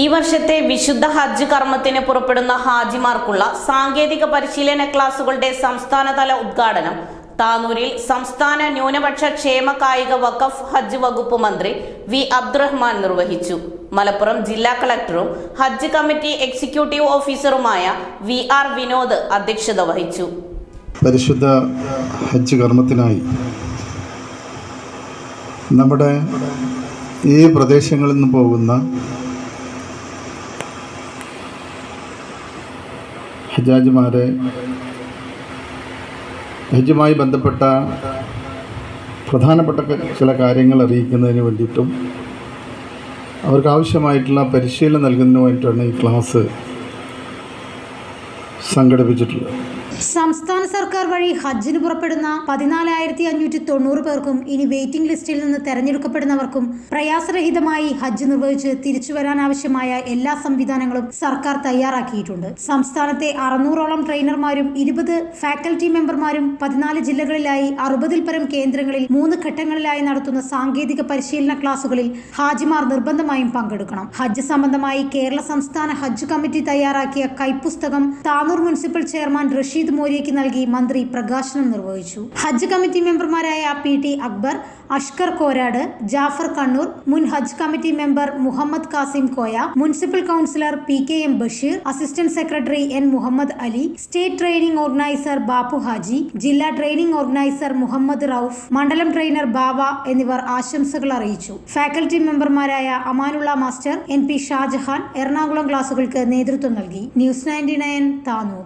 ഈ വർഷത്തെ വിശുദ്ധ ഹജ്ജ് കർമ്മത്തിന് പുറപ്പെടുന്ന ഹാജിമാർക്കുള്ള സാങ്കേതിക പരിശീലന ക്ലാസുകളുടെ സംസ്ഥാനതല ഉദ്ഘാടനം താനൂരിൽ സംസ്ഥാന ന്യൂനപക്ഷ ക്ഷേമ കായിക വഖഫ് ഹജ്ജ് വകുപ്പ് മന്ത്രി വി അബ്ദുറഹ്മാൻ നിർവഹിച്ചു. മലപ്പുറം ജില്ലാ കളക്ടറും ഹജ്ജ് കമ്മിറ്റി എക്സിക്യൂട്ടീവ് ഓഫീസറുമായ വി ആർ വിനോദ് അധ്യക്ഷത വഹിച്ചു. പരിശുദ്ധ ഹജ്ജ് കർമ്മത്തിനായി നമ്മുടെ ഈ പ്രദേശങ്ങളിൽ നിന്ന് പോകുന്ന ഹജ്ജാജിമാരെ ഹജ്ജുമായി ബന്ധപ്പെട്ട പ്രധാനപ്പെട്ട ചില കാര്യങ്ങൾ അറിയിക്കുന്നതിന് വേണ്ടിയിട്ടും അവർക്ക് ആവശ്യമായിട്ടുള്ള പരിശീലനം നൽകുന്നതിനുമായിട്ടാണ് ഈ ക്ലാസ് സംഘടിപ്പിച്ചിട്ടുള്ളത്. സംസ്ഥാന സർക്കാർ വഴി ഹജ്ജിന് പുറപ്പെടുന്ന പതിനാലായിരത്തി അഞ്ഞൂറ്റി തൊണ്ണൂറ് പേർക്കും ഇനി വെയിറ്റിംഗ് ലിസ്റ്റിൽ നിന്ന് തെരഞ്ഞെടുക്കപ്പെടുന്നവർക്കും പ്രയാസരഹിതമായി ഹജ്ജ് നിർവഹിച്ച് തിരിച്ചു വരാൻ ആവശ്യമായ എല്ലാ സംവിധാനങ്ങളും സർക്കാർ തയ്യാറാക്കിയിട്ടുണ്ട്. സംസ്ഥാനത്തെ അറുന്നൂറോളം ട്രെയിനർമാരും ഇരുപത് ഫാക്കൽറ്റി മെമ്പർമാരും പതിനാല് ജില്ലകളിലായി അറുപതിൽ പരം കേന്ദ്രങ്ങളിൽ മൂന്ന് ഘട്ടങ്ങളിലായി നടത്തുന്ന സാങ്കേതിക പരിശീലന ക്ലാസുകളിൽ ഹാജിമാർ നിർബന്ധമായും പങ്കെടുക്കണം. ഹജ്ജ് സംബന്ധമായി കേരള സംസ്ഥാന ഹജ്ജ് കമ്മിറ്റി തയ്യാറാക്കിയ കൈപ്പുസ്തകം താനൂർ മുനിസിപ്പൽ ചെയർമാൻ റഷീദ് മോരിയയ്ക്ക് നൽകി മന്ത്രി പ്രകാശനം നിർവഹിച്ചു. ഹജ്ജ് കമ്മിറ്റി മെമ്പർമാരായ പി ടി അക്ബർ അഷ്കർ കോരാട് ജാഫർ കണ്ണൂർ മുൻ Hajj committee member Muhammad Kasim Koya municipal councillor P K M Basheer assistant secretary N Muhammad Ali state training organiser Bappu Haji ജില്ലാ ട്രെയിനിംഗ് ഓർഗനൈസർ മുഹമ്മദ് റൌഫ് മണ്ഡലം ട്രെയിനർ ബാവ എന്നിവർ ആശംസകൾ അറിയിച്ചു. ഫാക്കൽറ്റി മെമ്പർമാരായ Amanulla master N P Shajahan Ernakulam ക്ലാസുകൾക്ക് നേതൃത്വം നൽകി. News ninety nine Tanur.